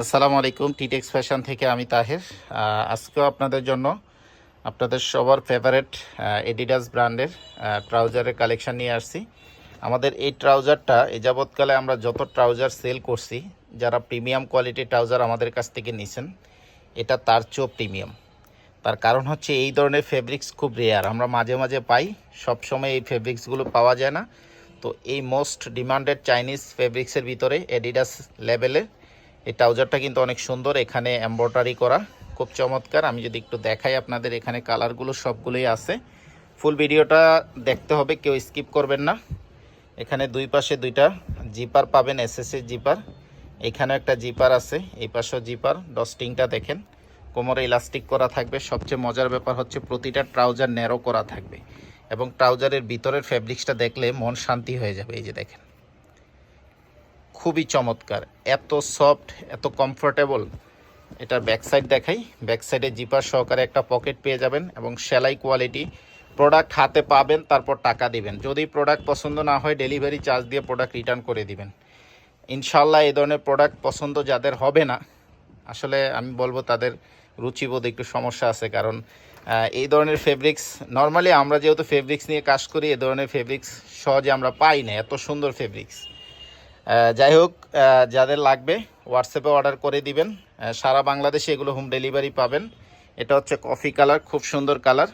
আসসালামু আলাইকুম টিটেক্স ফ্যাশন থেকে আমি তাহের। আজকেও আপনাদের জন্য আপনাদের সবার ফেভারেট এডিডাস ব্র্যান্ডের ট্রাউজারের কালেকশান নিয়ে আসছি। আমাদের এই ট্রাউজারটা এ যাবৎকালে আমরা যত ট্রাউজার সেল করছি, যারা প্রিমিয়াম কোয়ালিটির ট্রাউজার আমাদের কাছ থেকে নিছেন, এটা তার চেয়েও প্রিমিয়াম তার কারণ হচ্ছে এই ধরনের ফেব্রিক্স খুব রেয়ার আমরা মাঝে মাঝে পাই সব সময় এই ফেব্রিক্সগুলো পাওয়া যায় না। তো এই মোস্ট ডিমান্ডেড চাইনিজ ফেব্রিক্সের ভিতরে এডিডাস লেভেলে এই ট্রাউজারটা কিন্তু অনেক সুন্দর, এখানে এমব্রয়ডারি করা। খুব চমৎকার, আমি যদি একটু দেখাই আপনাদের এখানে কালারগুলো, সবগুলোই আছে। ফুল ভিডিওটা দেখতে হবে, কেউ স্কিপ করবেন না। এখানে দুই পাশে দুইটা জিপার পাবেন এসএসএর জিপার। এখানে একটা জিপার আছে, এই পাশেও জিপার, ডস্টিংটা দেখেন। কোমরে ইলাস্টিক করা থাকবে, সবচেয়ে মজার ব্যাপার হচ্ছে প্রতিটা ট্রাউজার ন্যারো করা থাকবে। এবং ট্রাউজারের ভিতরের ফ্যাব্রিক্সটা দেখলে মন শান্তি হয়ে যাবে, এই যে দেখেন। খুবই চমৎকার। এত সফট, এত কমফোর্টেবল এটার ব্যাক সাইড দেখাই। ব্যাক সাইডে জিপার সহকারে একটা পকেট পেয়ে যাবেন এবং সেলাই কোয়ালিটি প্রোডাক্ট হাতে পাবেন, তারপর টাকা দিবেন। যদি প্রোডাক্ট পছন্দ না হয় ডেলিভারি চার্জ দিয়ে প্রোডাক্ট রিটার্ন করে দিবেন। ইনশাল্লাহ এই ধরনের প্রোডাক্ট পছন্দ যাদের হবে না, আসলে আমি বলব তাদের রুচিবোধ একটু সমস্যা আছে কারণ এই ধরনের ফেব্রিক্স নর্মালি আমরা যেহেতু ফেব্রিক্স নিয়ে কাজ করি, এ ধরনের ফেব্রিক্স সহজে আমরা পাই না। এত সুন্দর ফেব্রিক্স যাই হোক যাদের লাগবে হোয়াটসঅ্যাপে অর্ডার করে দিবেন। সারা বাংলাদেশে এগুলো হোম ডেলিভারি পাবেন। এটা হচ্ছে কফি কালার খুব সুন্দর কালার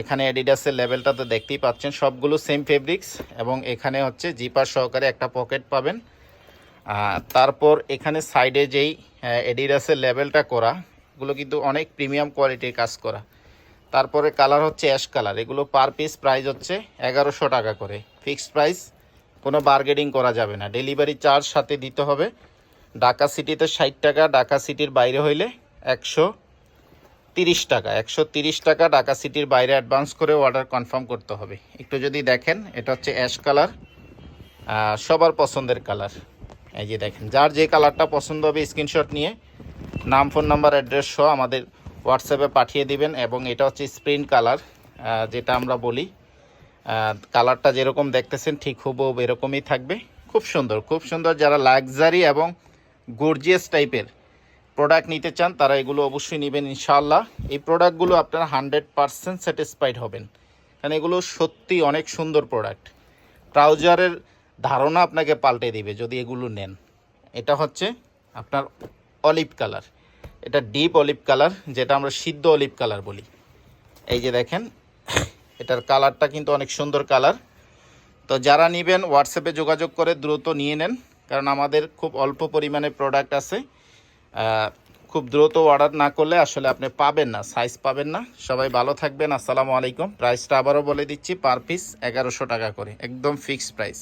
এখানে অ্যাডিডাসের লেভেলটা তো দেখতেই পাচ্ছেন। সবগুলো সেম ফেব্রিক্স এবং এখানে হচ্ছে জিপার সহকারে একটা পকেট পাবেন। তারপর এখানে সাইডে যেই এডিডাসের লেভেলটা করা, এগুলো কিন্তু অনেক প্রিমিয়াম কোয়ালিটির কাজ করা। তারপরে কালার হচ্ছে অ্যাশ কালার এগুলো পার পিস প্রাইস হচ্ছে এগারোশো টাকা করে। ফিক্সড প্রাইস কোনো বার্গেনিং করা যাবে না। ডেলিভারি চার্জ সাথে দিতে হবে। ঢাকা সিটিতে ষাট টাকা, ঢাকা সিটির বাইরে হইলে একশো তিরিশ টাকা। একশো তিরিশ টাকা ঢাকা সিটির বাইরে অ্যাডভান্স করে অর্ডার কনফার্ম করতে হবে। একটু যদি দেখেন, এটা হচ্ছে অ্যাশ কালার সবার পছন্দের কালার এই যে দেখেন, যার যে কালারটা পছন্দ হবে স্ক্রিনশট নিয়ে, নাম ফোন নাম্বার অ্যাড্রেস সহ আমাদের হোয়াটসঅ্যাপে পাঠিয়ে দিবেন এবং এটা হচ্ছে স্প্রিন্ট কালার যেটা আমরা বলি। কালারটা যেরকম দেখতেছেন, ঠিক হুবহু এরকমই থাকবে। খুব সুন্দর খুব সুন্দর। যারা লাক্সারি এবং গর্জিয়াস টাইপের প্রোডাক্ট নিতে চান, তারা এগুলো অবশ্যই নেবেন ইনশাআল্লাহ। এই প্রোডাক্টগুলো আপনারা হান্ড্রেড পারসেন্ট স্যাটিসফাইড হবেন। কারণ এগুলো সত্যি অনেক সুন্দর প্রোডাক্ট ট্রাউজারের ধারণা আপনাকে পাল্টে দিবে যদি এগুলো নেন। এটা হচ্ছে আপনার অলিভ কালার এটা ডিপ অলিভ কালার যেটা আমরা সিদ্ধ অলিভ কালার বলি। এই যে দেখেন এটার কালারটা কিন্তু অনেক সুন্দর কালার। তো যারা নেবেন হোয়াটসঅ্যাপে যোগাযোগ করে দ্রুত নিয়ে নেন, কারণ আমাদের খুব অল্প পরিমাণে প্রোডাক্ট আছে। খুব দ্রুত অর্ডার না করলে আসলে আপনি পাবেন না সাইজ পাবেন না। সবাই ভালো থাকবেন, আসসালামু আলাইকুম। প্রাইসটা আবারও বলে দিচ্ছি পার পিস এগারোশো টাকা করে, একদম ফিক্সড প্রাইস